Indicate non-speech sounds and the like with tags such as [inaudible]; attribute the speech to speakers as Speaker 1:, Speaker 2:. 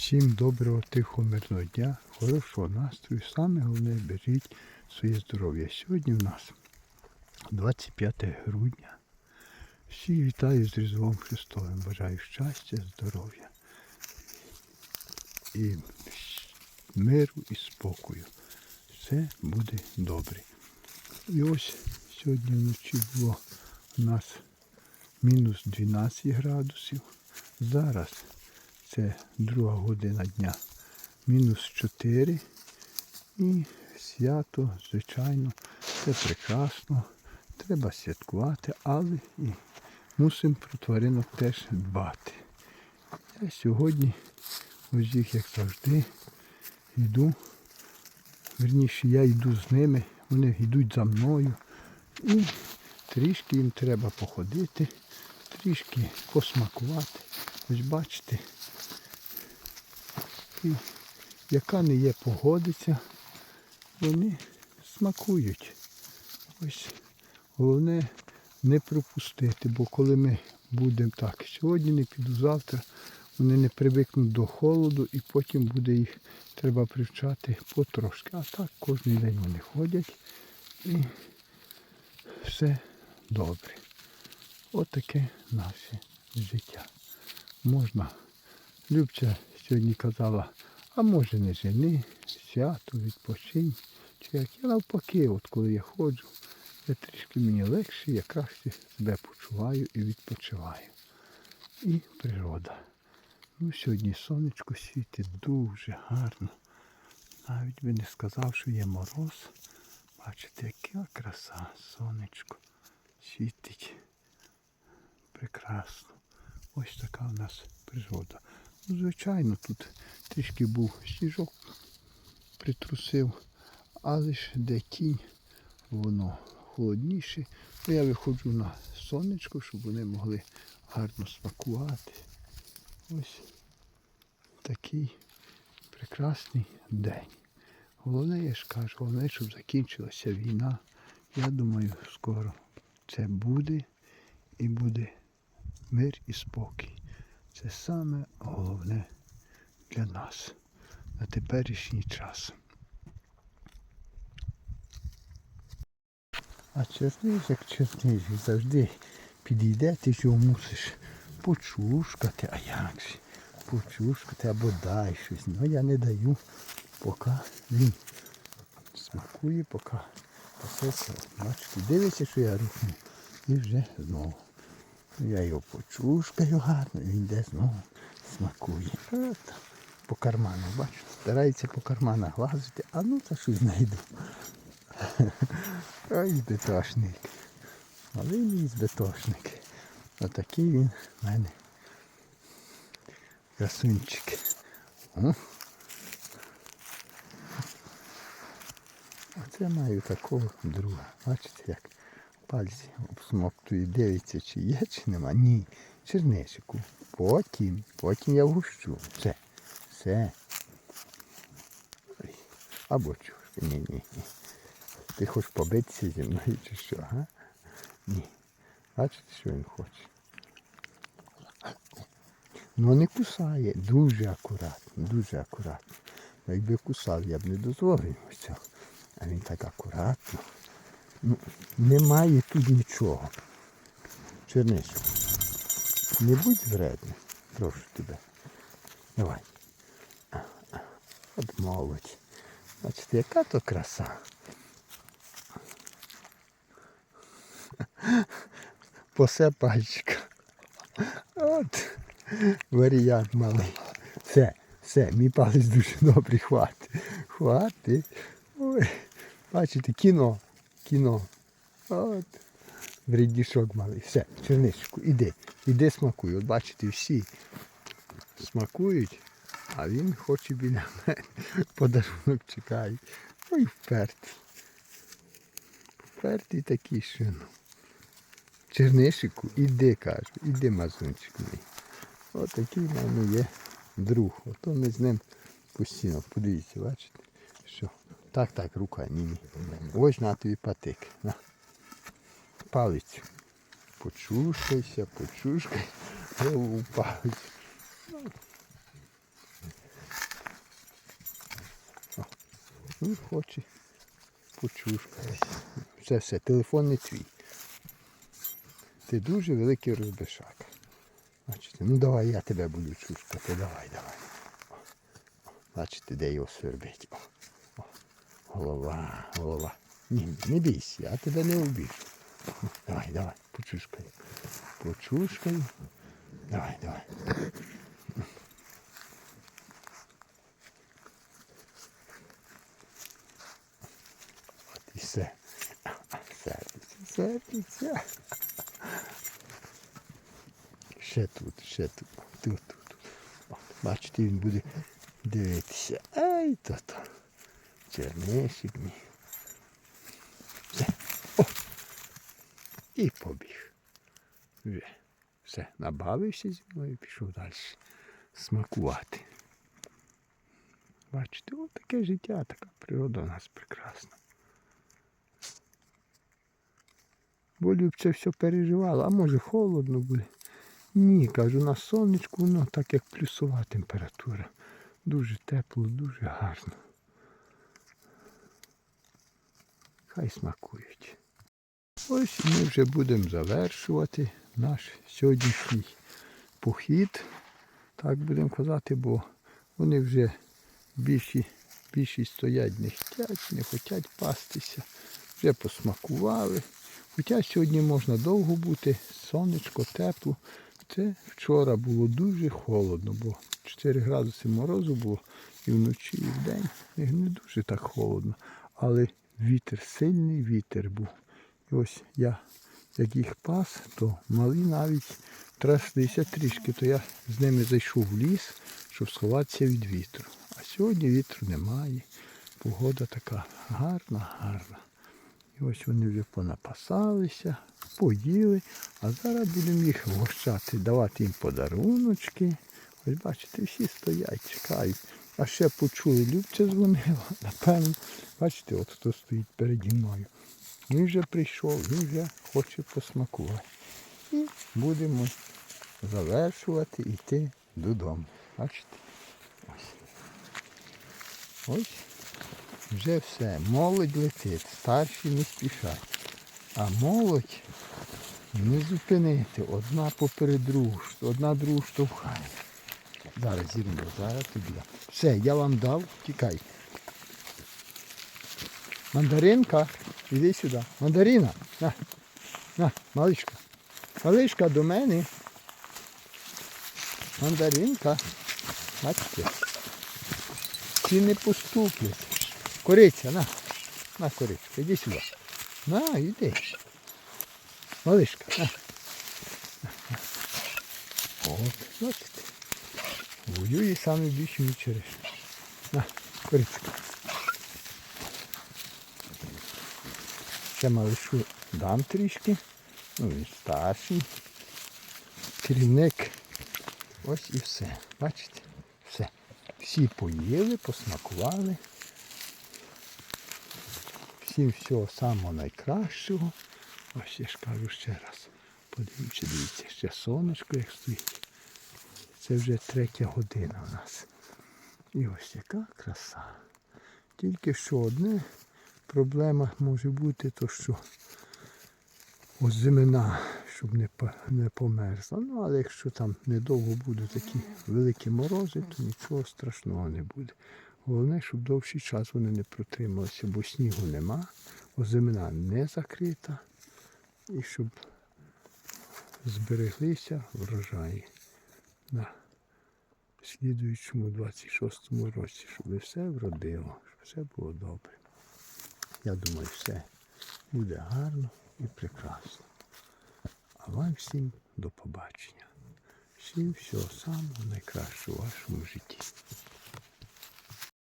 Speaker 1: Всім доброго, тихого, мирного дня, хорошого настрою. Саме головне беріть своє здоров'я. Сьогодні в нас 25 грудня. Всі вітаю з Різдвом Христовим. Бажаю щастя, здоров'я і миру і спокою. Все буде добре. І ось сьогодні вночі було у нас мінус 12 градусів. Зараз це друга година дня. Мінус 4. І свято, звичайно, це прекрасно. Треба святкувати, але і мусимо про тваринок теж дбати. Я сьогодні, ось їх, як завжди, йду. Верніше, я йду з ними, вони йдуть за мною. І трішки їм треба походити, трішки посмакувати. Ось бачите, і яка не є погодиця, вони смакують. Ось головне не пропустити, бо коли ми будемо так, сьогодні не піду завтра, вони не привикнуть до холоду і потім буде їх треба привчати потрошки. А так кожен день вони ходять і все добре. Отаке наше життя. Можна. Любця сьогодні казала, а може не жени, свято, відпочинь. Чи як я навпаки, от коли я ходжу, я трішки мені легше, я краще себе почуваю і відпочиваю. І природа. Ну, сьогодні сонечко світить дуже гарно. Навіть би не сказав, що є мороз. Бачите, яка краса, сонечко світить. Прекрасно. Ось така у нас природа. Звичайно, тут трішки був сніжок, притрусив, але ж де тінь, воно холодніше. Ну, я виходжу на сонечко, щоб вони могли гарно смакувати. Ось такий прекрасний день. Головне, я ж кажу, головне, щоб закінчилася війна. Я думаю, скоро це буде і буде мир і спокій. Це саме головне для нас на теперішній час. А черниж, як черниж, завжди підійде, ти ж його мусиш почушкати, а як же? Почушкати або дай щось. Ну я не даю, поки він смакує, поки пасеться. Бачите, дивиться, що я рухну. І вже знову. Я його почушкаю гарно, він йде знову смакує. От, по карманах, бачите, старається по карманах лазити, а ну та щось знайду. [laughs] Ой, збитошник. Але мій збитошник. Отакий він в мене. Красунчик. Оце маю такого друга. Бачите, як пальці обсмоктує, дивиться, чи є, чи нема. Ні. Черничику. Потім, потім я вгущу. Все. Все. Або чушка. Ні, ні, ні. Ти хочеш побитися зі мною чи що, га? Ні. Бачите, що він хоче? Ну не кусає, дуже акуратно, дуже акуратно. Ну, Якби кусав, я б не дозволив цього. А він так акуратно. Ну, немає тут нічого. Черничку. Не будь вредний, прошу тебе. Давай. А, а. От молодь. Бачите, яка то краса. [laughs] Посе пальчика. От варіант малий. Все, все, мій палець дуже добрий, хвати. Хвати. Ой. Бачите, кіно. Кіно. От. Вредішок малий. Все, черничку, іди. Іди смакуй. От бачите, всі смакують, а він хоче біля мене. [laughs] Подарунок чекає. Ой, впертий. Впертий такий що ну. Чернишику, іди, кажу, іди, мазунчик мій. Отакий в мене є друг. Ото ми з ним постійно. Подивіться, бачите? Що? Так, так, рука, ні, ні. Ось на тобі патик. На. Палицю. Почушкайся, почушкай. Голову е, палицю. Ну, хоче. Почушкайся. Це все, телефон не твій. Ти дуже великий розбишак. Бачите, ну давай я тебе буду чушкати, давай, давай. Бачите, де його свербить. Голова, голова. Ні, не бійся, я тебе не обіжу. Ну, Давай, давай, почушкай. Почушкай. Давай, давай. От і все. Сердиться, сердиться. Ще тут, ще тут, тут, тут. Бачите, він буде дивитися. Ай, то то. Чернишик мій. Все. О. І побіг. Вже. Все, набавився зі мною і пішов далі смакувати. Бачите, от таке життя, така природа у нас прекрасна. Бо Любця все переживала, а може холодно буде. Ні, кажу, на сонечку, ну так як плюсова температура. Дуже тепло, дуже гарно. Хай смакують. Ось ми вже будемо завершувати наш сьогоднішній похід. Так будемо казати, бо вони вже більші, більшість стоять, не хочуть, не хочуть пастися. Вже посмакували. Хоча сьогодні можна довго бути, сонечко, тепло. Це вчора було дуже холодно, бо 4 градуси морозу було і вночі, і вдень. Не дуже так холодно. Але вітер, сильний вітер був. І ось я, як їх пас, то малі навіть тряслися трішки, то я з ними зайшов в ліс, щоб сховатися від вітру. А сьогодні вітру немає. Погода така гарна, гарна. І ось вони вже понапасалися, поїли, а зараз будемо їх вгощати, давати їм подаруночки. Ось бачите, всі стоять, чекають. А ще почули, Любця дзвонила, [laughs] напевно. Бачите, от хто стоїть переді мною. Він вже прийшов, він вже хоче посмакувати. І будемо завершувати і йти додому. Бачите? Ось. Ось вже все. Молодь летить, старші не спішать. А молодь не зупинити. Одна поперед другу, одна другу штовхає. Зараз зірну, зараз тобі. Все, я вам дав, тікай. Мандаринка, іди сюди. Мандарина. На, на, малишка. Малишка до мене. Мандаринка. Бачите? Ці не поступлять. Кориця, на. На, кориця, іди сюди. На, іди. Малишка, на. От, бачите. Воює саме більше ніж через. На, корицька. Ще малишу дам трішки. Ну, він старший. Керівник. Ось і все. Бачите? Все. Всі поїли, посмакували. Всім всього самого найкращого. Ось я ж кажу ще раз. Подивіться, дивіться, ще сонечко як стоїть. Це вже третя година у нас. І ось яка краса. Тільки що одне проблема може бути, то що ось щоб не, не померзла. Ну, але якщо там недовго будуть такі великі морози, то нічого страшного не буде. Головне, щоб довший час вони не протрималися, бо снігу нема, озимина не закрита. І щоб збереглися врожаї на слідуючому 26-му році, щоб все вродило, щоб все було добре. Я думаю, все буде гарно і прекрасно. А вам всім до побачення. Всім всього самого найкращого у вашому житті.